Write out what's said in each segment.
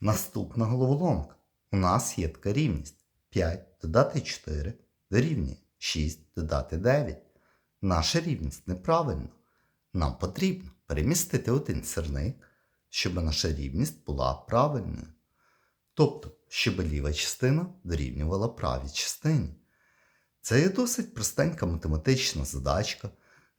Наступна головоломка. У нас є така рівність. 5 додати 4 дорівнює 6 додати 9. Наша рівність неправильна. Нам потрібно перемістити один сірник, щоб наша рівність була правильною. Тобто, щоб ліва частина дорівнювала правій частині. Це є досить простенька математична задачка,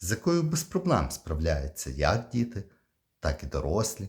з якою без проблем справляються як діти, так і дорослі.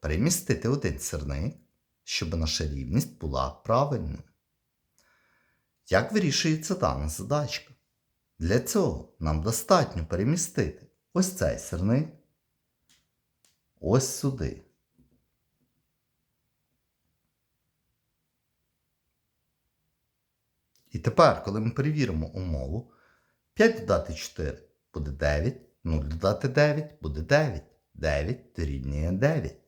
перемістити один сірник, щоб наша рівність була правильною. Як вирішується дана задачка? Для цього нам достатньо перемістити ось цей сірник ось сюди. І тепер, коли ми перевіримо умову, 5 додати 4 буде 9, 0 додати 9 буде 9. 9 дорівнює 9.